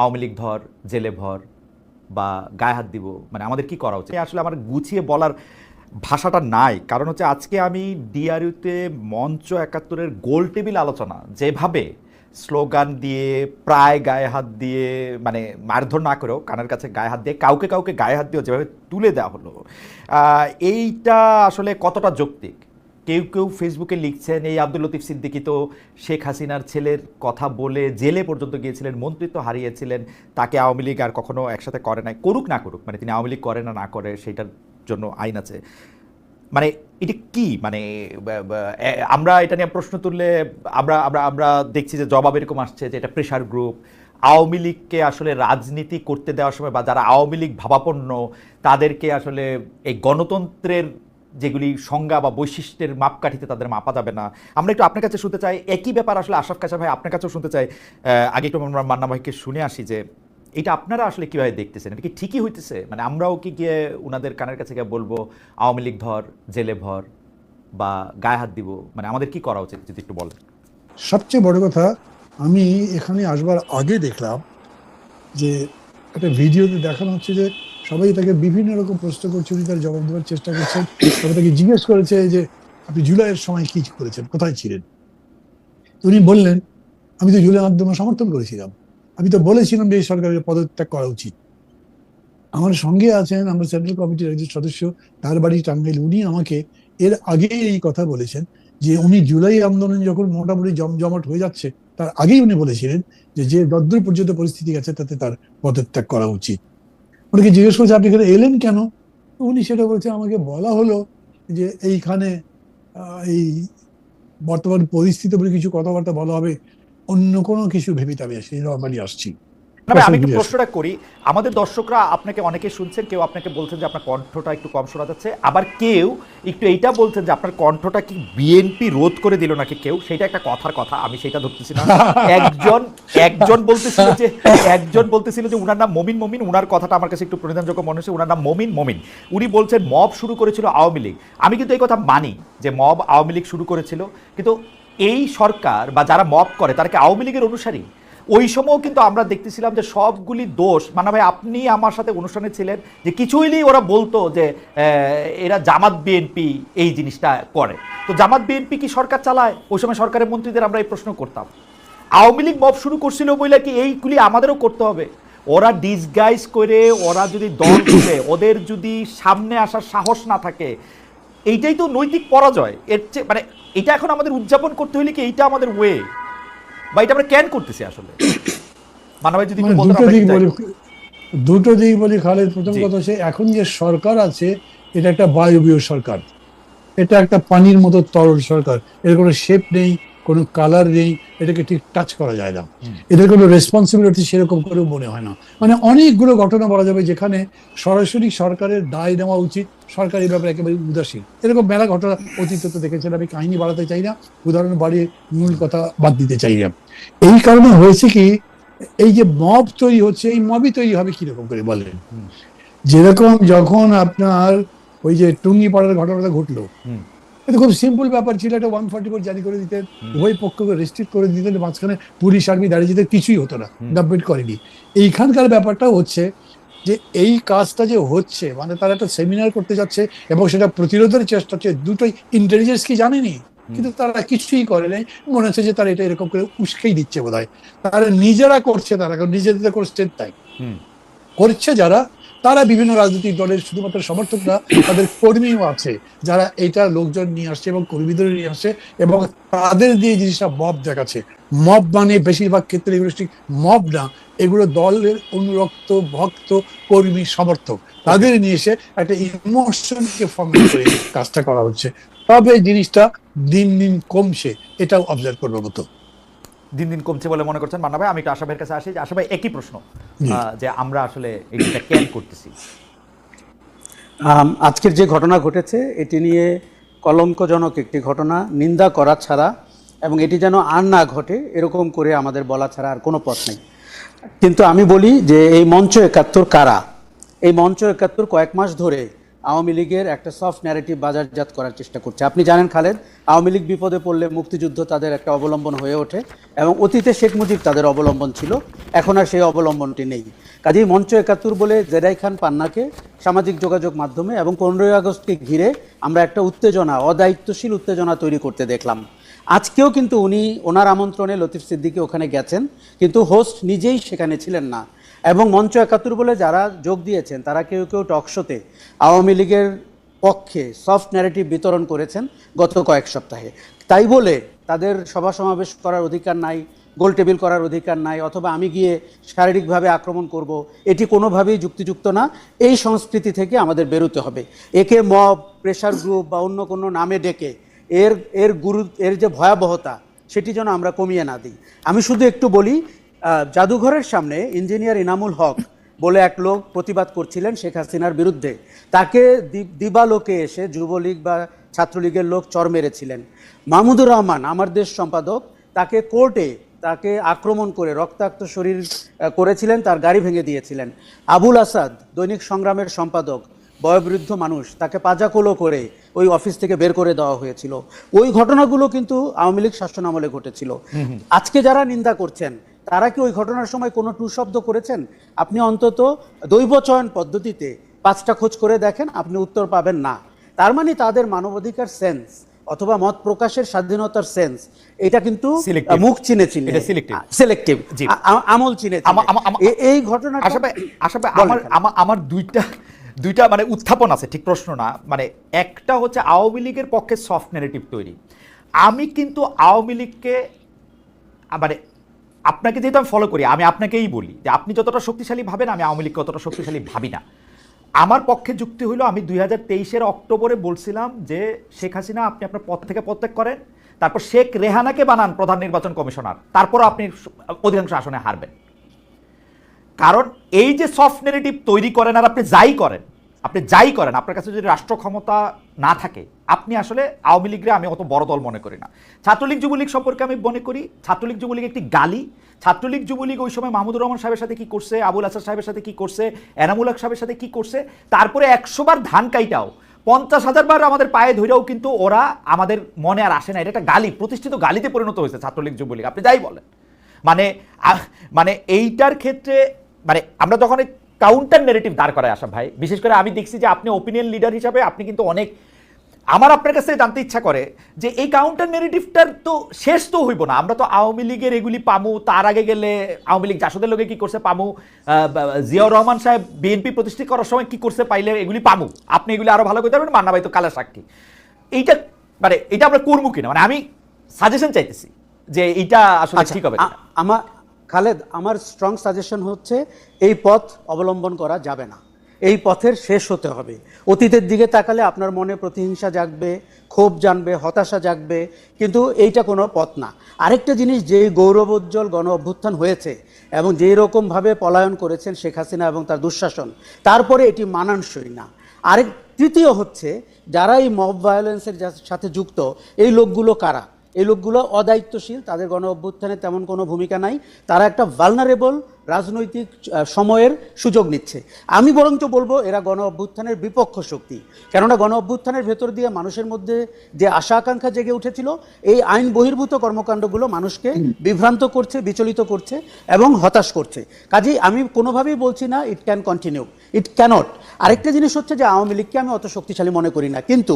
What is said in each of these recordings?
আওয়ামী লীগ ধর, জেলে ভর বা গায়ে হাত দিব মানে আমাদের কি করা উচিত? আসলে আমার গুছিয়ে বলার ভাষাটা নাই। কারণ হচ্ছে আজকে আমি ডিআরইউতে মঞ্চ একাত্তরের গোল টেবিল আলোচনা যেভাবে স্লোগান দিয়ে, প্রায় গায়ে হাত দিয়ে মানে মারধর না করেও কানের কাছে গায়ে হাত দিয়ে, কাউকে কাউকে গায়ে হাত দিয়েও যেভাবে তুলে দেওয়া হলো এইটা আসলে কতটা যৌক্তিক? কেউ কেউ ফেসবুকে লিখছেন, এই আব্দুল লতিফ সিদ্দিকি তো শেখ হাসিনার ছেলের কথা বলে জেলে পর্যন্ত গিয়েছিলেন, মন্ত্রিত্ব হারিয়েছিলেন, তাকে আওয়ামী লীগ আর কখনো একসাথে করে নাই। করুক না করুক মানে তিনি আওয়ামী লীগ করে না না করে সেটার জন্য আইন আছে। মানে এটা কি? মানে আমরা এটা নিয়ে প্রশ্ন তুললে আমরা আমরা আমরা দেখছি যে জবাব এরকম আসছে যে এটা প্রেশার গ্রুপ আওয়ামী লীগকে আসলে রাজনীতি করতে দেওয়ার সময় বা যারা আওয়ামী লীগ ভাবাপন্ন, তাদেরকে আসলে এই গণতন্ত্রের যেগুলি সংজ্ঞা বা বৈশিষ্ট্যের মাপকাঠিতে তাদের মাপা যাবে না। আমরা একটু আপনার কাছে শুনতে চাই, একই ব্যাপার আসলে আশরাফ কাশা ভাই আপনার কাছেও শুনতে চাই। আগে একটু আমরা মান্না ভাইকে শুনে আসি যে, এটা আপনারা আসলে কীভাবে দেখতেছেন? এটা কি ঠিকই হইতেছে? মানে আমরাও কি গিয়ে ওনাদের কানের কাছে গিয়ে বলব, আওয়ামী লীগ ধর, জেলে ভর বা গায়ে হাত দিব মানে আমাদের কি করা উচিত, যদি একটু বলেন? সবচেয়ে বড় কথা, আমি এখানে আসবার আগে দেখলাম যে, একটা ভিডিওতে দেখানো হচ্ছে যে সবাই তাকে বিভিন্ন রকম প্রশ্ন করছে, উনি তার জবাব দেওয়ার চেষ্টা করছেন। তবে তাকে জিজ্ঞেস করেছে যে, আপনি জুলাইয়ের সময় কি করেছেন? কোথায় ছিলেন? উনি বললেন, আমি তো জুলাই আন্দোলন সমর্থন করেছিলাম। আমি তো বলেছিলাম যে, এই সরকারের পদত্যাগ করা উচিত। আমার সঙ্গে আছেন, আমরা সেন্ট্রাল কমিটির একজন সদস্য, তার বাড়ি টাঙ্গাইল। উনি আমাকে এর আগে এই কথা বলেছেন যে, উনি জুলাই আন্দোলন যখন মোটামুটি জমজমাট হয়ে যাচ্ছে, তার আগেই উনি বলেছিলেন যে যে যদ্দূর পর্যন্ত পরিস্থিতি আছে তাতে তার পদত্যাগ করা উচিত। উনিকে জিজ্ঞেস করছে, আপনি এখানে এলেন কেন? উনি সেটা বলছে, আমাকে বলা হলো যে এইখানে এই বর্তমান পরিস্থিতি বলে কিছু কথাবার্তা বলা হবে, অন্য কোনো কিছু ভেবে আমি আসি নর্মালি আসছি। আমি একটু প্রশ্নটা করি। আমাদের দর্শকরা আপনাকে অনেকে শুনছেন কেউ আপনাকে বলছেন যে আপনার কণ্ঠটা একটু কম শোনা যাচ্ছে। আবার কেউ একটু এইটা বলছেন যে আপনার কণ্ঠটা কি বিএনপি রোধ করে দিল নাকি কেউ? সেটা একটা কথার কথা আমি সেটা ধরতেছি না। একজন একজন বলতেছিল যে একজন বলতেছিল যে উনার নাম মমিন মমিন উনার কথাটা আমার কাছে একটু প্রণিধানযোগ্য মনে হচ্ছে উনার নাম মমিন মমিন। উনি বলছেন মব শুরু করেছিল আওয়ামী লীগ। আমি কিন্তু এই কথা মানি যে মব আওয়ামী লীগ শুরু করেছিল। কিন্তু এই সরকার বা যারা মব করে তারা কি আওয়ামী লীগের অনুসারী? ওই সময়ও কিন্তু আমরা দেখতেছিলাম যে সবগুলি দোষ মানে ভাই আপনি আমার সাথে অনুষ্ঠানে ছিলেন যে কিছুইলেই ওরা বলতো যে এরা জামাত বিএনপি এই জিনিসটা করে। তো জামাত বিএনপি কি সরকার চালায়? ওই সময় সরকারের মন্ত্রীদের আমরা এই প্রশ্ন করতাম। আওয়ামী লীগ মব শুরু করছিল বলে কি এইগুলি আমাদেরও করতে হবে? ওরা ডিসগাইজ করে ওরা যদি দল করে ওদের যদি সামনে আসার সাহস না থাকে, এইটাই তো নৈতিক পরাজয়। এর চেয়ে মানে এটা এখন আমাদের উদযাপন করতে হলে কি এইটা আমাদের ওয়ে বা এটা আমরা ক্যান করতেছি আসলে। মানবাই যদি মানে দুটো দিক বলি দুটো দিক বলি খালেদ। প্রথম কথা হচ্ছে এখন যে সরকার আছে এটা একটা বায়বীয় সরকার। এটা একটা পানির মতো তরল সরকার। এর কোনো শেপ নেই। কোনো কালার নেই এটাকে ঠিক টাচ করা যায় না। এদের কোনো রেসপন্সিবিলিটি সেরকম করে মনে হয় না। মানে অনেকগুলো ঘটনা বলা যাবে যেখানে সরাসরি সরকারের দায় নেওয়া উচিত সরকারি ব্যাপারে একেবারে উদাসীন। এরকম মেলা ঘটনা অতীতে তো দেখেছেন আমি কাহিনী বাড়াতে চাই না উদাহরণ বাড়িয়ে মূল কথা বাদ দিতে চাই না। এই কারণে হয়েছে কি এই যে মব তৈরি হচ্ছে এই মবই তৈরি হবে কীরকম করে বলেন? যেরকম যখন আপনার ওই যে টুঙ্গি পাড়ার ঘটনাটা ঘটলো এটা খুব সিম্পল ব্যাপার ছিল একটা ওয়ান ফর্টি ফোর জারি করে দিতেন। উভয় পক্ষকে রেস্ট্রিক্ট করে দিতেন মাঝখানে পুলিশ আর্মি দাঁড়িয়ে যেতে কিছুই হতো না। গভর্নমেন্ট করেনি। এইখানকার ব্যাপারটা হচ্ছে যে এই কাজটা যে হচ্ছে মানে তারা একটা সেমিনার করতে যাচ্ছে এবং সেটা প্রতিরোধের চেষ্টা হচ্ছে দুটোই ইন্টেলিজেন্স কি জানেনি? কিন্তু তারা কিছুই করে নাই। মনে হচ্ছে যে তারা এটা এরকম করে উস্কেই দিচ্ছে বোধ হয় তারা নিজেরা করছে তারা কারণ নিজেদের স্টেট তাই করছে যারা তারা বিভিন্ন রাজনৈতিক দলের শুধুমাত্র সমর্থকরা তাদের কর্মীও আছে, যারা এটা লোকজন নিয়ে আসছে এবং কর্মীদের নিয়ে আসছে এবং তাদের দিয়ে জিনিসটা মব দেখাচ্ছে। মব মানে বেশিরভাগ ক্ষেত্রে এগুলো মব না, এগুলো দলের অনুরক্ত, ভক্ত, কর্মী, সমর্থক। তাদের নিয়ে এসে একটা ইমোশনকে ফর্ম করে কাজটা করা হচ্ছে। তবে জিনিসটা দিন দিন কমছে, এটাও অবজার্ভ করবার মতো। দিন দিন কমছে বলে মনে করছেন মান্না ভাই আমি একটু আশা ভাইয়ের কাছে আসি যে আশা ভাই একই প্রশ্ন যে আমরা আসলে এটা ক্যান করতেছি? আজকের যে ঘটনা ঘটেছে এটি নিয়ে কলঙ্কজনক একটি ঘটনা নিন্দা করা ছাড়া এবং এটি যেন আর না ঘটে এরকম করে আমাদের বলা ছাড়া আর কোনো পথ নেই। কিন্তু আমি বলি যে এই মঞ্চ একাত্তর কারা? এই মঞ্চ একাত্তর কয়েক মাস ধরে আওয়ামী লীগের একটা সফট ন্যারেটিভ বাজারজাত করার চেষ্টা করছে। আপনি জানেন খালেদ আওয়ামী লীগ বিপদে পড়লে মুক্তিযুদ্ধ তাদের একটা অবলম্বন হয়ে ওঠে এবং অতীতে শেখ মুজিব তাদের অবলম্বন ছিল। এখন আর সেই অবলম্বনটি নেই। কাজেই মঞ্চ একাত্তর বলে জেরাই খান পান্নাকে সামাজিক যোগাযোগ মাধ্যমে এবং পনেরোই আগস্টকে ঘিরে আমরা একটা উত্তেজনা, অদায়িত্বশীল উত্তেজনা তৈরি করতে দেখলাম। আজকেও কিন্তু উনি ওনার আমন্ত্রণে লতিফ সিদ্দিকি ওখানে গেছেন, কিন্তু হোস্ট নিজেই সেখানে ছিলেন না। এবং মঞ্চ একাত্তর বলে যারা যোগ দিয়েছেন, তারা কেউ কেউ টকশোতে আওয়ামী লীগের পক্ষে সফট ন্যারেটিভ বিতরণ করেছেন গত কয়েক সপ্তাহে। তাই বলে তাদের সভা সমাবেশ করার অধিকার নাই, গোল টেবিল করার অধিকার নাই, অথবা আমি গিয়ে শারীরিকভাবে আক্রমণ করব, এটি কোনোভাবেই যুক্তিযুক্ত না, এই সংস্কৃতি থেকে আমাদের বেরোতে হবে। একে মব প্রেশার গ্রুপ বা অন্য কোনো নামে ডেকে এর এর গুরু, এর যে ভয়াবহতা, সেটি যেন আমরা কমিয়ে না দিই। আমি শুধু একটু বলি জাদুঘরের সামনে ইঞ্জিনিয়ার ইনামুল হক বলে এক লোক প্রতিবাদ করছিলেন শেখ হাসিনার বিরুদ্ধে। তাকে দিবালোকে এসে যুবলীগ বা ছাত্রলীগের লোক চর মেরেছিলেন। মাহমুদুর রহমান আমার দেশ সম্পাদক তাকে কোর্টে তাকে আক্রমণ করে রক্তাক্ত শরীর করেছিলেন তার গাড়ি ভেঙে দিয়েছিলেন। আবুল আসাদ দৈনিক সংগ্রামের সম্পাদক বয়োবৃদ্ধ মানুষ তাকে পাজাকোলো করে ওই অফিস থেকে বের করে দেওয়া হয়েছিল। ওই ঘটনাগুলো কিন্তু আওয়ামী লীগ শাসন আমলে ঘটেছিল আজকে যারা নিন্দা করছেন তারা কি ওই ঘটনার সময় কোনো টু শব্দ করেছেন? আপনি অন্তত দৈব চয়ন পদ্ধতিতে পাঁচটা খোঁজ করে দেখেন আপনি উত্তর পাবেন না। তার মানে তাদের মানবাধিকার সেন্স অথবা মত প্রকাশের স্বাধীনতার সেন্স এটা কিন্তু মুখ চিনে চিনে। সিলেক্টিভ আমল চিনে এই ঘটনা আমার আমার দুইটা দুইটা মানে উত্থাপন আছে ঠিক প্রশ্ন না। মানে একটা হচ্ছে আওয়ামী লীগের পক্ষে সফট নেগেটিভ তৈরি। আমি কিন্তু আওয়ামী লীগকে মানে আপনাকে যেহেতু আমি ফলো করি, আমি আপনাকেই বলি যে আপনি যতটা শক্তিশালী ভাবেন, আমি আওয়ামী লীগকে অতটা শক্তিশালী ভাবি না। আমার পক্ষে যুক্তি হলো আমি দুই হাজার তেইশের অক্টোবরে বলছিলাম যে শেখ হাসিনা, আপনি আপনার পদ থেকে পদত্যাগ করেন, তারপর শেখ রেহানাকে বানান প্রধান নির্বাচন কমিশনার তারপরও আপনি অধিকাংশ আসনে হারবেন। কারণ এই যে সফট নেগেটিভ তৈরি করেন আর আপনি যাই করেন আপনি যাই করেন, আপনার কাছে যদি রাষ্ট্র ক্ষমতা না থাকে, আপনি আসলে আওয়ামী লীগরে আমি অত বড় দল মনে করি না। ছাত্রলীগ, যুবলীগ সম্পর্কে আমি মনে করি, ছাত্রলীগ, যুবলীগ একটি গালি। ছাত্রলীগ, যুবলীগ ওই সময় মাহমুদুর রহমান সাহেবের সাথে কি করছে, আবুল হাসান সাহেবের সাথে কি করছে, এনামুল হক সাহেবের সাথে কি করছে, তারপরে একশোবার ধান কাইটাও। পঞ্চাশ হাজার বার আমাদের পায়ে ধরেও কিন্তু ওরা আমাদের মনে আর আসে না। এটা একটা গালি, প্রতিষ্ঠিত গালিতে পরিণত হয়েছে ছাত্রলীগ, যুবলীগ। আপনি যাই বলেন। মানে মানে এইটার ক্ষেত্রে মানে আমরা যখন কাউন্টার নেগেটিভ দাঁড় করায় আসা ভাই। বিশেষ করে আমি দেখছি যে আপনি ওপিনিয়ন লিডার হিসাবে আপনি কিন্তু অনেক আমার আপনার কাছে জানতে ইচ্ছা করে যে এই কাউন্টার নেগেটিভটার তো শেষ তো হইব না। আমরা তো আওয়ামী লীগের এগুলি পামু তার আগে গেলে আওয়ামী লীগ জাসদের লোকে কি করছে পামু? জিয়াউর রহমান সাহেব বিএনপি প্রতিষ্ঠিত করার সময় কি করছে পাইলে এগুলি পামু? আপনি এগুলি আরও ভালো করতে পারবেন মান্না ভাই তো কালা সাক্ষী। এইটা মানে এটা আমরা করব কিনা? মানে আমি সাজেশন চাইতেছি যে এইটা আসলে আচ্ছা, ঠিক হবে আমার খালেদ, আমার স্ট্রং সাজেশন হচ্ছে এই পথ অবলম্বন করা যাবে না। এই পথের শেষ হতে হবে। অতীতের দিকে তাকালে আপনার মনে প্রতিহিংসা জাগবে, ক্ষোভ জানবে, হতাশা জাগবে, কিন্তু এইটা কোনো পথ না। আরেকটা জিনিস, যেই গৌরবোজ্জ্বল গণ অভ্যুত্থান হয়েছে এবং যেই রকমভাবে পলায়ন করেছেন শেখ হাসিনা এবং তার দুঃশাসন, তারপরে এটি মানানসই না। আরেক, তৃতীয় হচ্ছে, যারা এই মব ভায়োলেন্সের সাথে যুক্ত, এই লোকগুলো কারা? এই লোকগুলো অদায়িত্বশীল, তাদের গণ অভ্যুত্থানে তেমন কোনো ভূমিকা নাই। তারা একটা ভালনারেবল রাজনৈতিক সময়ের সুযোগ নিচ্ছে। আমি বরঞ্চ বলব, এরা গণ অভ্যুত্থানের বিপক্ষ শক্তি। কেননা গণ অভ্যুত্থানের ভেতর দিয়ে মানুষের মধ্যে যে আশা আকাঙ্ক্ষা জেগে উঠেছিল, এই আইন বহির্ভূত কর্মকাণ্ডগুলো মানুষকে বিভ্রান্ত করছে, বিচলিত করছে এবং হতাশ করছে। কাজেই আমি কোনোভাবেই বলছি না it can continue it can't আরেকটা জিনিস হচ্ছে যে আওয়ামী লীগকে আমি অত শক্তিশালী মনে করি না। কিন্তু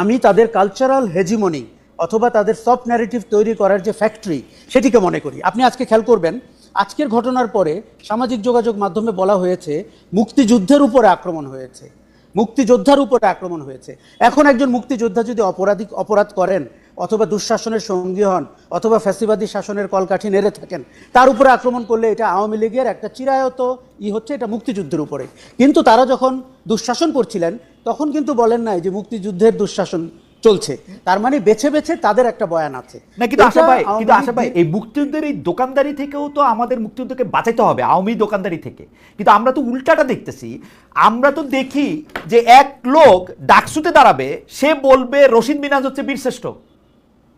আমি তাদের কালচারাল হেজিমনি অথবা তাদের সফট ন্যারেটিভ তৈরি করার যে ফ্যাক্টরি সেটিকে মনে করি। আপনি আজকে খেয়াল করবেন, আজকের ঘটনার পরে সামাজিক যোগাযোগ মাধ্যমে বলা হয়েছে, মুক্তিযুদ্ধের উপরে আক্রমণ হয়েছে। মুক্তিযোদ্ধার উপরে আক্রমণ হয়েছে। এখন একজন মুক্তিযোদ্ধা যদি অপরাধী অপরাধ করেন, অথবা দুঃশাসনের সঙ্গী হন, অথবা ফ্যাসিবাদী শাসনের কলকাঠি নেড়ে থাকেন, তার উপরে আক্রমণ করলে এটা আওয়ামী লীগের একটা চিরায়ত ই হচ্ছে এটা মুক্তিযুদ্ধের উপরে। কিন্তু তারা যখন দুঃশাসন করছিলেন, তখন কিন্তু বলেন নাই যে মুক্তিযুদ্ধের দুঃশাসন চলছে। তার মানে বেছে বেছে তাদের একটা বয়ান আছে। না কিন্তু আশা ভাই কিন্তু আশা ভাই এই মুক্তিযুদ্ধের এই দোকানদারি থেকেও তো আমাদের মুক্তিযুদ্ধকে বাঁচাইতে হবে আওয়ামী দোকানদারি থেকে। কিন্তু আমরা তো উল্টাটা দেখতেছি আমরা তো দেখি যে এক লোক ডাকসুতে দাঁড়াবে সে বলবে রশিদ মিনাজ হচ্ছে বীরশ্রেষ্ঠ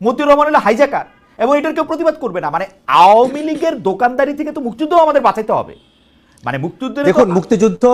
মতিউর রহমান হলো হাইজাকার এবং এটার কেউ প্রতিবাদ করবে না। মানে আওয়ামী লীগের দোকানদারি থেকে তো মুক্তিযুদ্ধ আমাদের বাঁচাইতে হবে। মানে মুক্তিযুদ্ধ দেখুন মুক্তিযুদ্ধ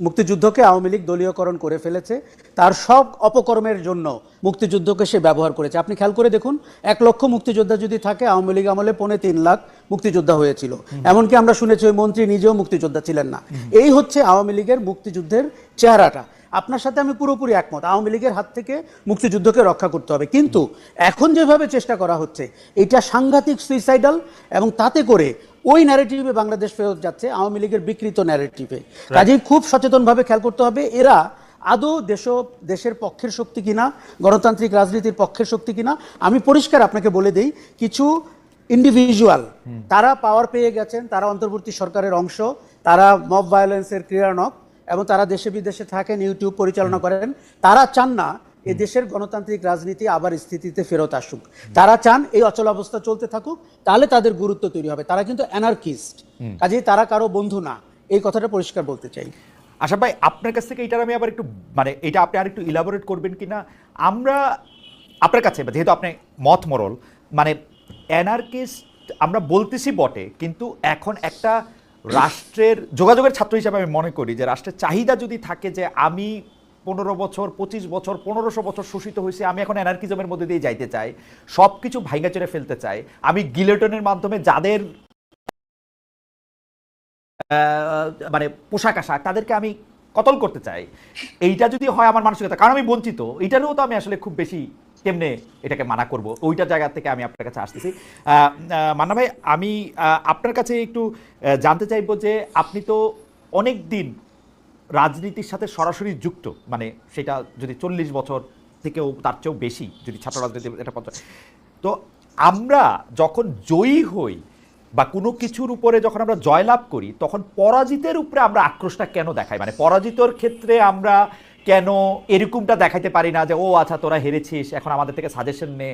মুক্তিযুদ্ধকে আওয়ামী লীগ দলীয়করণ করে ফেলেছে। তার সব অপকর্মের জন্য মুক্তিযুদ্ধকে সে ব্যবহার করেছে। আপনি খেয়াল করে দেখুন এক লক্ষ মুক্তিযোদ্ধা যদি থাকে আওয়ামী লীগ আমলে পৌনে তিন লাখ মুক্তিযোদ্ধা হয়েছিল। এমনকি আমরা শুনেছি ওই মন্ত্রী নিজেও মুক্তিযোদ্ধা ছিলেন না। এই হচ্ছে আওয়ামী লীগের মুক্তিযুদ্ধের চেহারাটা। আপনার সাথে আমি পুরোপুরি একমত আওয়ামী লীগের হাত থেকে মুক্তিযুদ্ধকে রক্ষা করতে হবে। কিন্তু এখন যেভাবে চেষ্টা করা হচ্ছে এটা সাংঘাতিক সুইসাইডাল এবং তাতে করে ওই ন্যারেটিভে বাংলাদেশ ফেরত যাচ্ছে আওয়ামী লীগের বিকৃত ন্যারেটিভে কাজেই খুব সচেতনভাবে খেয়াল করতে হবে এরা আদৌ দেশ দেশের পক্ষের শক্তি কিনা গণতান্ত্রিক রাজনীতির পক্ষের শক্তি কিনা আমি পরিষ্কার আপনাকে বলে দেই কিছু ইন্ডিভিজুয়াল তারা পাওয়ার পেয়ে গেছেন তারা অন্তর্বর্তী সরকারের অংশ তারা মব ভায়োলেন্সের ক্রীড়ানক এবং তারা দেশে বিদেশে থাকেন ইউটিউব পরিচালনা করেন তারা চান না এ দেশের গণতান্ত্রিক রাজনীতি আবার স্থিতিতে ফেরত আসুক। তারা চান এই অচল অবস্থা চলতে থাকুক তাহলে তাদের গুরুত্ব তৈরি হবে। তারা কিন্তু অ্যানার্কিস্ট কাজেই তারা কারও বন্ধু না। এই কথাটা পরিষ্কার বলতে চাই। আশা ভাই আপনার কাছ থেকে এটার আমি আবার একটু মানে এটা আপনি আর একটু ইলাবোরেট করবেন কিনা? আমরা আপনার কাছে যেহেতু আপনি মত মরল মানে অ্যানার্কিস্ট আমরা বলতেছি বটে কিন্তু এখন একটা রাষ্ট্রের যোগাযোগের ছাত্র হিসাবে আমি মনে করি যে রাষ্ট্রের চাহিদা যদি থাকে যে আমি পনেরো বছর, পঁচিশ বছর, পনেরোশো বছর শোষিত হয়েছে, আমি এখন অ্যানার্কিজমের মধ্যে দিয়ে যাইতে চাই। সব কিছু ভাইঙ্গা চড়ে ফেলতে চাই। আমি গিলেটনের মাধ্যমে যাদের মানে পোশাক আশাক, তাদেরকে আমি কতল করতে চাই। এইটা যদি হয় আমার মানসিকতা, কারণ আমি বঞ্চিত। এইটারও তো আমি আসলে খুব বেশি কেমনে এটাকে মানা করব? ওইটা জায়গা থেকে আমি আপনার কাছে আসতেছি। মান্না ভাই, আমি আপনার কাছে একটু জানতে চাইব যে আপনি তো অনেক দিন রাজনীতির সাথে সরাসরি যুক্ত মানে সেটা যদি চল্লিশ বছর থেকেও তার চেয়েও বেশি, যদি ছাত্র রাজনীতি এটা পঞ্চাশ। তো আমরা যখন জয়ী হই বা কোনো কিছুর উপরে যখন আমরা জয়লাভ করি, তখন পরাজিতের উপরে আমরা আক্রোশটা কেন দেখাই? মানে পরাজিতর ক্ষেত্রে আমরা কেন এরকমটা দেখাইতে পারি না যে, ও আচ্ছা তোরা হেরেছিস, এখন আমাদের থেকে সাজেশন নে,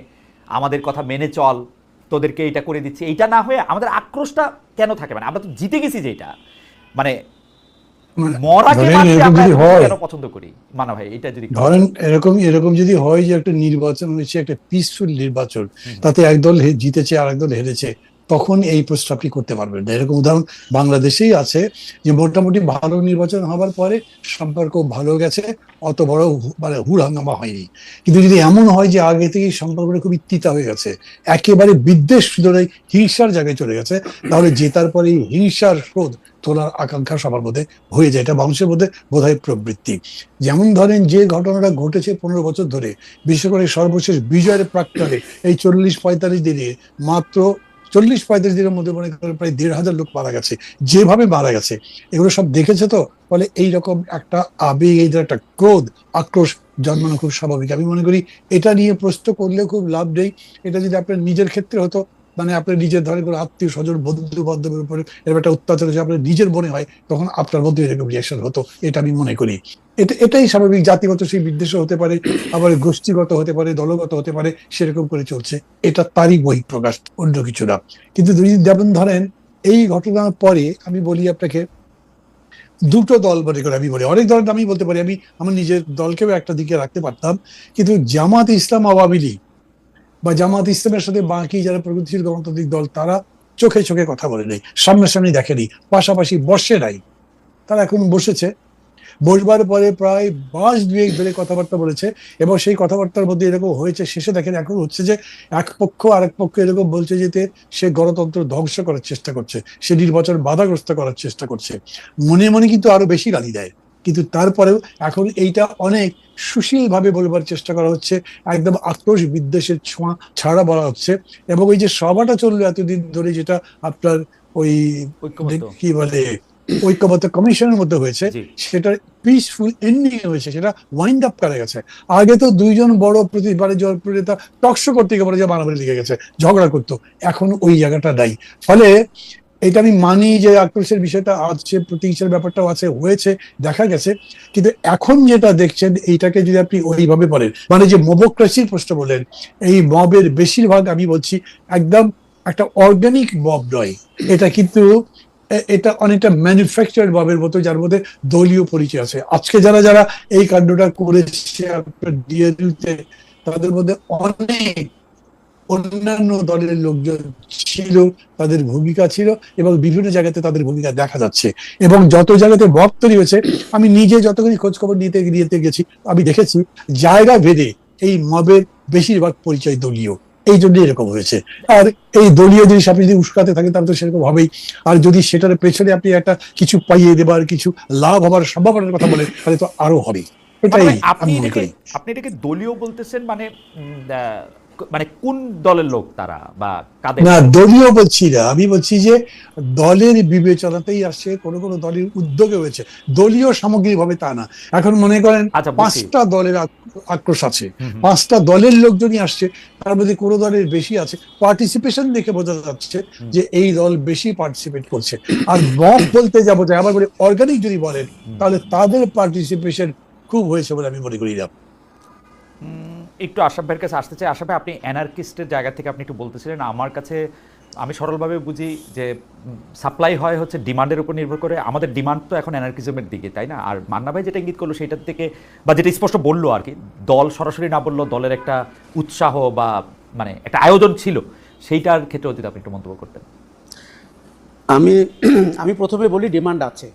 আমাদের কথা মেনে চল, তোদেরকে এটা করে দিচ্ছি। এইটা না হয়ে আমাদের আক্রোশটা কেন থাকে? মানে আমরা তো জিতে গেছি যেটা। মানে মরাকে কেন পছন্দ করি? মানা ভাই এটা যদি ধরেন এরকম এরকম যদি হয় যে একটা নির্বাচন হয়েছে একটা পিসফুল নির্বাচন তাতে একদল জিতেছে আর একদল হেরেছে তখন এই করতে পারবেন না। এরকম উদাহরণ বাংলাদেশেই আছে যে মোটামুটি ভালো নির্বাচন হওয়ার পরে সম্পর্ক ভালো গেছে অত বড় মানে হুড় হাঙ্গামা হয়নি। কিন্তু যদি এমন হয় যে আগে থেকেই সম্পর্কটা খুবই তিতা হয়ে গেছে একেবারে বিদ্বেষ ধরে হিংসার জায়গায় চলে গেছে তাহলে জেতার পরে হিংসার শোধ তোলার আকাঙ্ক্ষা সবার মধ্যে হয়ে যায়। এটা মানুষের মধ্যে বোধহয় প্রবৃত্তি। যেমন ধরেন যে ঘটনাটা ঘটেছে পনেরো বছর ধরে, বিশেষ করে সর্বশেষ বিজয়ের প্রাক্কালে, এই চল্লিশ পঁয়তাল্লিশ দিনে মাত্র চল্লিশ পঁয়তাল্লিশ দিনের মধ্যে মনে করেন প্রায় দেড় হাজার লোক মারা গেছে। যেভাবে মারা গেছে, এগুলো সব দেখেছে তো? ফলে এইরকম একটা আবেগ, এই একটা ক্রোধ, আক্রোশ জন্মানো খুব স্বাভাবিক। আমি মনে করি এটা নিয়ে প্রশ্ন করলে খুব লাভ নেই। এটা যদি আপনার নিজের ক্ষেত্রে হতো মানে আপনার নিজের ধরেন কোনো আত্মীয় স্বজন বন্ধু বান্ধবের উপরে এরকম একটা অত্যাচার আপনার নিজের মনে হয়, তখন আপনার মধ্যে এরকম রিয়াকশন হতো। এটা আমি মনে করি। এটা, এটাই স্বাভাবিক, জাতিগত সেই বিদ্বেষ হতে পারে, আবার গোষ্ঠীগত হতে পারে, দলগত হতে পারে, সেরকম করে চলছে। এটা তারই বহিঃপ্রকাশ অন্য কিছু না। কিন্তু যেমন ধরেন, এই ঘটনার পরে আমি বলি আপনাকে, দুটো দল মনে করে আমি বলি। অনেক ধরনের আমি বলতে পারি। আমি, আমার নিজের দলকেও একটা দিকে রাখতে পারতাম। কিন্তু জামাত ইসলাম আওয়ামী লীগ বা জামাত ইসলামের সাথে বাকি যারা প্রগতিশীল গণতান্ত্রিক দল, তারা চোখে চোখে কথা বলে নেই। সামনাসামনি দেখেনি। পাশাপাশি বসে নাই। তারা এখন বসেছে। বসবার পরে প্রায় মাস দুয়েক ধরে কথাবার্তা বলেছে এবং সেই কথাবার্তার মধ্যে এরকম হয়েছে। শেষে দেখেন এখন হচ্ছে যে এক পক্ষ আরেক পক্ষ এরকম বলছে যেতে সে গণতন্ত্র ধ্বংস করার চেষ্টা করছে। সে নির্বাচন বাধাগ্রস্ত করার চেষ্টা করছে। মনে মনে কিন্তু আরও বেশি গালি দেয়। কিন্তু তারপরেও এখন এইটা অনেক সুশীল ভাবে বলবার চেষ্টা করা হচ্ছে। একদম আক্রোশ বিদ্বেষের ছোঁয়া ছাড়া বলা হচ্ছে। এবং ওই যে সভাটা চলল এতদিন ধরে যেটা আপনার ওই কি বলে ঐক্যবদ্ধ কমিশনের মধ্যে হয়েছে জি। সেটা পিসফুল এন্ডিং হয়েছে সেটা ওয়াইন্ড আপ করা গেছে। আগে তো দুইজন বড় প্রতিবারে জনপ্রিয়তা টকশো করতে গিয়ে বলে যে মারামারি লেগে গেছে ঝগড়া করতো এখন ওই জায়গাটা নাই। ফলে এটা আমি মানি যে আক্রোশের বিষয়টা আছে, প্রতিহিংসার ব্যাপারটাও আছে, হয়েছে, দেখা গেছে। কিন্তু এখন যেটা দেখছেন, এইটাকে যদি আপনি ওইভাবে বলেন মানে যে মবক্রাসির প্রশ্ন বলেন এই মবের বেশিরভাগ আমি বলছি একদম একটা অর্গানিক মব নয়। এটা কিন্তু এটা অনেকটা ম্যানুফ্যাকচার্ড মবের মতো, যার মধ্যে দলীয় পরিচয় আছে। আজকে যারা যারা এই কাণ্ডটা করেছে তাদের মধ্যে অনেক অন্যান্য দলের লোকজন ছিল তাদের ভূমিকা ছিল এবং বিভিন্ন জায়গাতে তাদের ভূমিকা দেখা যাচ্ছে। এবং যত জায়গাতে মত তৈরি হয়েছে আমি নিজে যতখানি খোঁজ খবর নিতে নিতে গেছি আমি দেখেছি জায়গা ভেদে এই মবের বেশিরভাগ পরিচয় দলীয়। এই জন্য এরকম হয়েছে। আর এই দলীয় জিনিস আপনি যদি উস্কাতে থাকেন তাহলে তো সেরকম হবেই। আর যদি সেটার পেছনে আপনি একটা কিছু পাইয়ে দেবার কিছু লাভ হবার সম্ভাবনার কথা বলেন তাহলে তো আরও হবে এটাই আপনি এটাকে করি। আপনি এটাকে দলীয় বলতেছেন মানে মানে কোন দলের লোক তারা বা কাদের? না দলীয় বলছি না। আমি বলছি যে দলের বিবেচনাতেই আসছে কোন কোন দলের উদ্যোগে হয়েছে। দলীয় সামগ্রিক ভাবে তা না। এখন মনে করেন আচ্ছা, পাঁচটা দলের আক্রোশ আছে। পাঁচটা দলের লোকজনই আসছে। তার মধ্যে কোনো দলের বেশি আছে। পার্টিসিপেশন দেখে বোঝা যাচ্ছে যে এই দল বেশি পার্টিসিপেট করছে। আর মত বলতে যাব যে আবার বলি অর্গানিক যদি বলেন তাহলে তাদের পার্টিসিপেশন খুব হয়েছে বলে আমি মনে করি না। একটু আশাফ ভাইয়ের কাছে আসতে চাই। আশাফ আপনি অ্যানার্কিস্টের জায়গা থেকে আপনি একটু বলতেছিলেন। আমার কাছে, আমি সরলভাবে বুঝি যে সাপ্লাই হয় হচ্ছে ডিমান্ডের উপর নির্ভর করে। আমাদের ডিমান্ড তো এখন অ্যানার্কিজমের দিকে, তাই না? আর মান্না ভাই যেটা ইঙ্গিত করল সেটার থেকে, বা যেটা স্পষ্ট বলল আর কি, দল সরাসরি না বলল দলের একটা উৎসাহ বা মানে একটা আয়োজন ছিল, সেইটার ক্ষেত্রেও যদি আপনি একটু মন্তব্য করতেন। আমি আমি প্রথমে বলি ডিমান্ড আছে।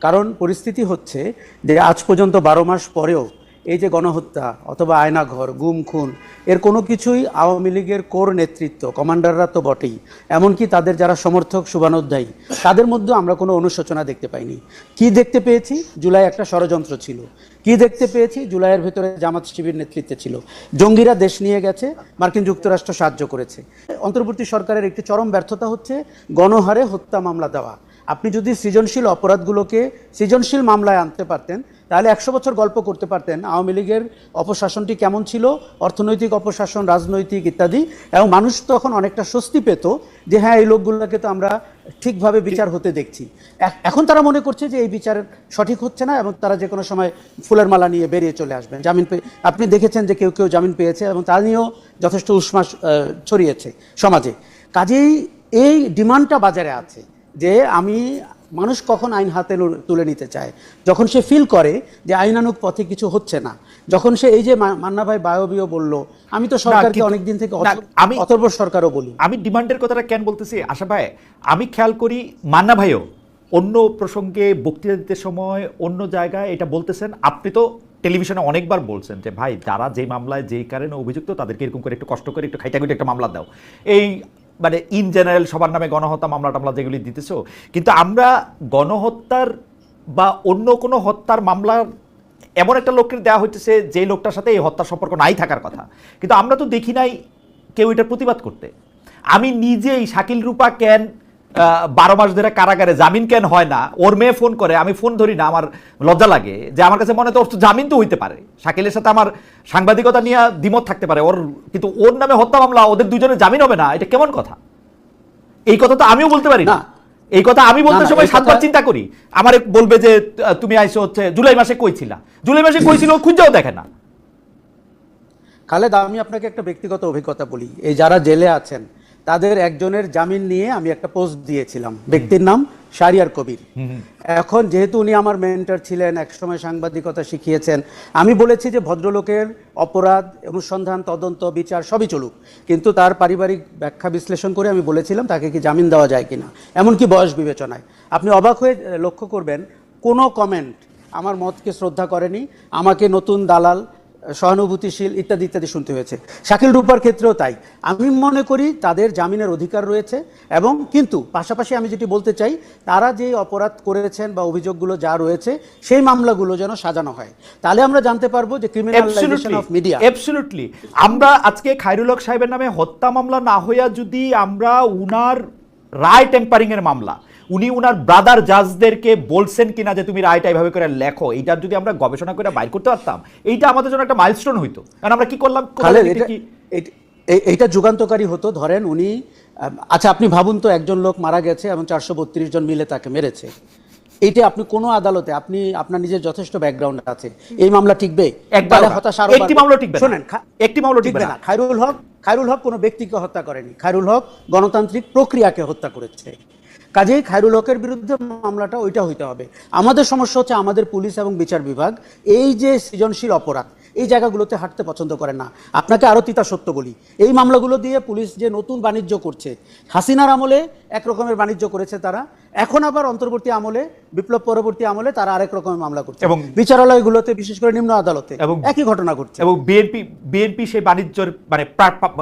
কারণ পরিস্থিতি হচ্ছে যে আজ পর্যন্ত বারো মাস পরেও এই যে গণহত্যা অথবা আয়নাঘর, গুম, খুন, এর কোনো কিছুই আওয়ামী লীগের কোর নেতৃত্ব, কমান্ডাররা তো বটেই। এমনকি তাদের যারা সমর্থক, শুভানোধ্যায়ী, তাদের মধ্যে আমরা কোনো অনুশোচনা দেখতে পাইনি। কি দেখতে পেয়েছি? জুলাই একটা ষড়যন্ত্র ছিল। কি দেখতে পেয়েছি? জুলাইয়ের ভেতরে জামাত শিবির নেতৃত্বে ছিল। জঙ্গিরা দেশ নিয়ে গেছে, মার্কিন যুক্তরাষ্ট্র সাহায্য করেছে। অন্তর্বর্তী সরকারের একটি চরম ব্যর্থতা হচ্ছে গণহারে হত্যা মামলা দেওয়া। আপনি যদি সৃজনশীল অপরাধগুলোকে সৃজনশীল মামলায় আনতে পারতেন তাহলে একশো বছর গল্প করতে পারতেন আওয়ামী লীগের অপশাসনটি কেমন ছিল, অর্থনৈতিক অপশাসন, রাজনৈতিক ইত্যাদি। এবং মানুষ তখন অনেকটা স্বস্তি পেত যে হ্যাঁ এই লোকগুলোকে তো আমরা ঠিকভাবে বিচার হতে দেখছি। এখন তারা মনে করছে যে, এই বিচার সঠিক হচ্ছে না এবং তারা যে কোনো সময় ফুলের মালা নিয়ে বেরিয়ে চলে আসবেন। জামিন পেয়ে আপনি দেখেছেন যে, কেউ কেউ জামিন পেয়েছে এবং তা নিয়েও যথেষ্ট উষ্মাস ছড়িয়েছে সমাজে। কাজেই এই ডিমান্ডটা বাজারে আছে যে, আমি মানুষ কখন আইন হাতে তুলে নিতে চায়? যখন সে ফিল করে যে আইনানুক পথে কিছু হচ্ছে না যখন সে এই যে মান্না ভাই বায়বীয় বলল আমি তো সরকারকে কিন্তু- অনেক দিন থেকে আমি- অথর্ব সরকারও বলি। আমি ডিমান্ডের কথাটা কেন বলতেছি? আশা ভাই আমি খেয়াল করি মান্না ভাইও অন্য প্রসঙ্গে বক্তৃতা দিতে সময় অন্য জায়গায় এটা বলতেছেন। আপনি তো টেলিভিশনে অনেকবার বলছেন যে ভাই যারা যে মামলায় যেই কারণে অভিযুক্ত তাদেরকে এরকম করে একটু কষ্ট করে একটু খাইটাগুটি একটা মামলা দাও। এই মানে ইন জেনারেল সবার নামে গণহত্যা মামলা টামলা যেগুলি দিতেছ কিন্তু আমরা গণহত্যার বা অন্য কোনো হত্যার মামলার এমন একটা লোককে দেওয়া হচ্ছে যে লোকটার সাথে এই হত্যার সম্পর্ক নাই থাকার কথা। কিন্তু আমরা তো দেখি নাই কেউ এটার প্রতিবাদ করতে। আমি নিজেই শাকিল রূপা আহ, বারো মাস ধরে কারাগারে জামিন কেন হয় না? ওর মেয়ে ফোন করে আমি ফোন ধরি না আমার লজ্জা লাগে যে আমার কাছে মনে হয় তো ওর তো জামিন তো হইতে পারে। শাকিলের সাথে আমার সাংবাদিকতা নিয়ে দ্বিমত থাকতে পারে। ওর কিন্তু ওর নামে হত্যা মামলা ওদের দুজনের জামিন হবে না এটা কেমন কথা? এই কথা তো আমিও বলতে পারি না। এই কথা আমি বলতে সময় সাতবার চিন্তা করি। আমার বলবে যে তুমি আইসো হচ্ছে জুলাই মাসে কইছিলা জুলাই মাসে কইছিল খুঁজেও দেখে না। খালেদ আমি আপনাকে একটা ব্যক্তিগত অভিজ্ঞতা বলি। এই যারা জেলে আছেন তাদের একজনের জামিন নিয়ে আমি একটা পোস্ট দিয়েছিলাম। ব্যক্তির নাম শারিয়ার কবির। এখন যেহেতু উনি আমার মেন্টর ছিলেন, একসময় সাংবাদিকতা শিখিয়েছেন, আমি বলেছি যে ভদ্রলোকের অপরাধ, অনুসন্ধান, তদন্ত, বিচার সবই চলুক। কিন্তু তার পারিবারিক ব্যাখ্যা বিশ্লেষণ করে আমি বলেছিলাম, তাকে কি জামিন দেওয়া যায় কিনা? এমনকি বয়স বিবেচনায়। আপনি অবাক হয়ে লক্ষ্য করবেন, কোনো কমেন্ট আমার মতকে শ্রদ্ধা করেনি। আমাকে নতুন দালাল সহানুভূতিশীল ইত্যাদি ইত্যাদি শুনতে হয়েছে। শাকিল রূপার ক্ষেত্রেও তাই। আমি মনে করি তাদের জামিনের অধিকার রয়েছে এবং কিন্তু পাশাপাশি আমি যেটি বলতে চাই তারা যে অপরাধ করেছেন বা অভিযোগগুলো যা রয়েছে সেই মামলাগুলো যেন সাজানো হয়। তাহলে আমরা জানতে পারব যে ক্রিমিনালাইজেশন অফ মিডিয়া অ্যাবসলিউটলি আমরা আজকে খায়রুল হক সাহেবের নামে হত্যা মামলা না হইয়া যদি আমরা উনার রায় টেম্পারিং এর মামলা উনি উনার ব্রাদার জাজদেরকে বলছেন কিনা যে তুমি রায়টা এইভাবে করে লেখো এইটার যদি আমরা গবেষণা করে বাইর করতে পারতাম এইটা আমাদের জন্য একটা মাইলস্টোন হইতো। কারণ আমরা কি করলাম? এইটা যুগান্তকারী হতো। ধরেন উনি আচ্ছা আপনি ভাবুন তো একজন লোক মারা গেছে এবং চারশো বত্রিশ জন মিলে তাকে মেরেছে। এইটা আপনি কোনো আদালতে আপনি আপনার নিজের যথেষ্ট ব্যাকগ্রাউন্ড আছে। এই মামলা টিকবে? তাহলে। হতাশা একটি। টিকবে। শোনেন একটি টিকবে। না। খায়রুল হক খায়রুল হক কোনো ব্যক্তিকে হত্যা করেনি। খায়রুল হক গণতান্ত্রিক প্রক্রিয়াকে হত্যা করেছে। কাজেই খায়রুল হকের বিরুদ্ধে মামলাটা ওইটা হইতে হবে। আমাদের সমস্যা হচ্ছে আমাদের পুলিশ এবং বিচার বিভাগ, এই যে সৃজনশীল অপরাধ, এই জায়গাগুলোতে হাঁটতে পছন্দ করে না। আপনাকে আরও তিতা সত্য বলি, এই মামলাগুলো দিয়ে পুলিশ যে নতুন বাণিজ্য করছে, হাসিনার আমলে একরকমের বাণিজ্য করেছে তারা এখন আবার অন্তর্বর্তী আমলে বিপ্লব পরবর্তী আমলে তারা আরেক রকমের মামলা করছে। এবং- বিচারালয়গুলোতে বিশেষ করে নিম্ন আদালতে এবং- একই ঘটনা ঘটছে। এবং বিএনপি বিএনপি সেই বাণিজ্যর মানে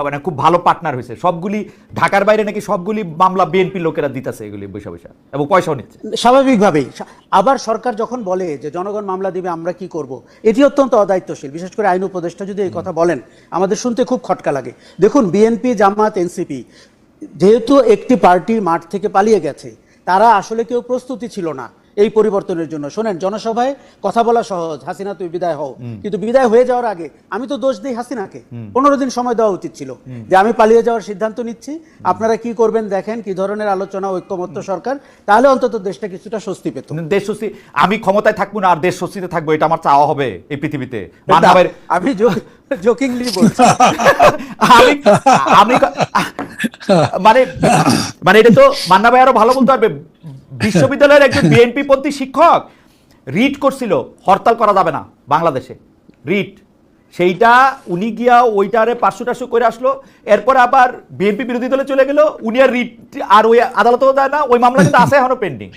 মানে খুব ভালো পার্টনার হয়েছে। সবগুলি ঢাকার বাইরে নাকি সবগুলি মামলা বিএনপি লোকেরা দিতেছে এগুলি বৈশা বৈশা এবং পয়সাও নিচ্ছে। স্বাভাবিকভাবেই। আবার সরকার যখন বলে যে জনগণ মামলা দিবে আমরা কি করব এটি অত্যন্ত অদায়িত্বশীল। বিশেষ করে আইন উপদেষ্টা যদি এই কথা বলেন আমাদের শুনতে খুব খটকা লাগে। দেখুন বিএনপি জামাত এনসিপি যেহেতু একটি পার্টি মাঠ থেকে পালিয়ে গেছে তারা আসলে কেউ প্রস্তুতি ছিল না। এই পরিবর্তনের জন্য। শোনেন জনসভায় কথা বলা সহজ। হাসিনা তুই বিদায় হও। কিন্তু বিদায় হয়ে যাওয়ার আগে আমি তো দোষ দিই হাসিনাকে। পনেরো দিন সময় দেওয়া উচিত ছিল। যে আমি পালিয়ে যাওয়ার সিদ্ধান্ত নিচ্ছি। আপনারা কি করবেন দেখেন কি ধরনের আলোচনা ঐক্যমত্য সরকার। তাহলে অন্তত দেশটা কিছুটা স্বস্তি পেত। দেশ স্বস্তি। আমি ক্ষমতায় থাকব না আর দেশ স্বস্তিতে থাকব এটা আমার চাওয়া হবে এই পৃথিবীতে। আমি জোকিংলি বলছি। আমি আমি মানে মানে এটা তো মান্না ভাই আরও ভালো বলতে পারবে। বিশ্ববিদ্যালয়ের একজন বিএনপি পন্থী শিক্ষক রিট করছিল, হরতাল করা যাবে না বাংলাদেশে। রিট। সেইটা উনি গিয়া ওইটারে পাঁচশো টাশো করে আসলো, এরপর আবার বিএনপি বিরোধী দলে চলে গেল, উনি আর রিট আর ওই আদালতেও যায় না, ওই মামলা কিন্তু আছে এখনও পেন্ডিং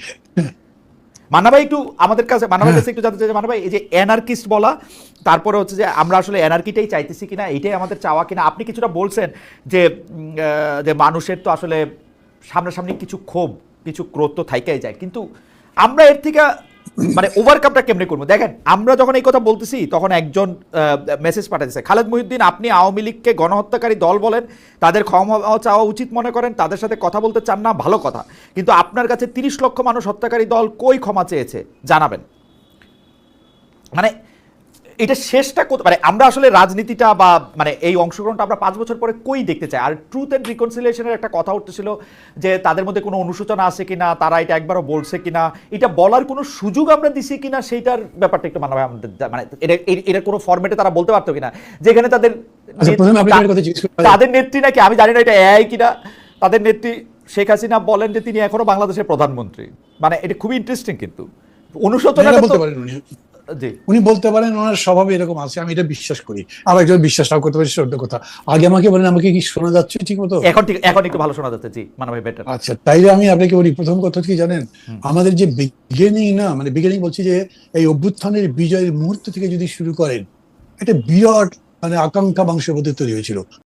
মান্না ভাই একটু আমাদের কাছে ভাইয়ের কাছে একটু জানতে চাই ভাই এই যে অ্যানার্কিস্ট বলা, তারপরে হচ্ছে যে, আমরা আসলে অ্যানার্কিটাই চাইতেছি কিনা, এইটাই আমাদের চাওয়া কিনা, আপনি কিছুটা বলছেন যে যে মানুষের তো আসলে সামনাসামনি কিছু ক্ষোভ। কিছু ক্রোধ তো থাইকাই যায়। কিন্তু আমরা এর থেকে মানে ওভারকামটা কেমনে করব? দেখেন, আমরা যখন এই কথা বলতেছি, তখন একজন মেসেজ পাঠাতেছে খালেদ মহিউদ্দিন, আপনি আওয়ামী লীগকে গণহত্যাকারী দল বলেন, তাদের ক্ষমা চাওয়া উচিত মনে করেন, তাদের সাথে কথা বলতে চান না, ভালো কথা। কিন্তু আপনার কাছে তিরিশ লক্ষ মানুষ হত্যাকারী দল কই ক্ষমা চেয়েছে? জানাবেন। মানে এটা শেষটা মানে আমরা আসলে রাজনীতিটা বা মানে এই অংশগ্রহণটা আমরা পাঁচ বছর পরে কই দেখতে চাই? আর ট্রুথ অ্যান্ড রিকনসিলিয়েশনের একটা কথা উঠতেছিল যে তাদের মধ্যে কোনো অনুশোচনা আছে কিনা তারা এটা একবারও বলছে কিনা এটা বলার কোনো সুযোগ আমরা দিছি কিনা সেইটার ব্যাপারটা একটু মানে আমাদের মানে এটা কোনো ফরম্যাটে তারা বলতে পারতো কিনা? যেখানে তাদের আচ্ছা? তাদের নেত্রী নাকি আমি জানি না এটা এআই কিনা তাদের নেত্রী শেখ হাসিনা বলেন যে তিনি এখনও বাংলাদেশের প্রধানমন্ত্রী। মানে এটা খুবই ইন্টারেস্টিং কিন্তু। অনুশোচনা বলতে পারেন উনি বলতে পারেন ওনার স্বভাবে এরকম আছে আমি এটা বিশ্বাস করি। আর একজন বিশ্বাস নাও করতে পারি সত্য কথা। আগে আমাকে বলেন আমাকে কি শোনা যাচ্ছে ঠিক মতো এখন ঠিক এখন একটু ভালো শোনা যাচ্ছে জি মানে ভাই বেটার আচ্ছা তাইলে আমি আপনাকে বলি প্রথম কথা কি জানেন? আমাদের যে বিগিনিং না মানে বিগিনিং বলছি যে এই অভ্যুত্থানের বিজয়ের মুহূর্ত থেকে যদি শুরু করেন একটা বিরাট মানে আকাঙ্ক্ষা মাংসের মধ্যে তৈরি হয়েছিল।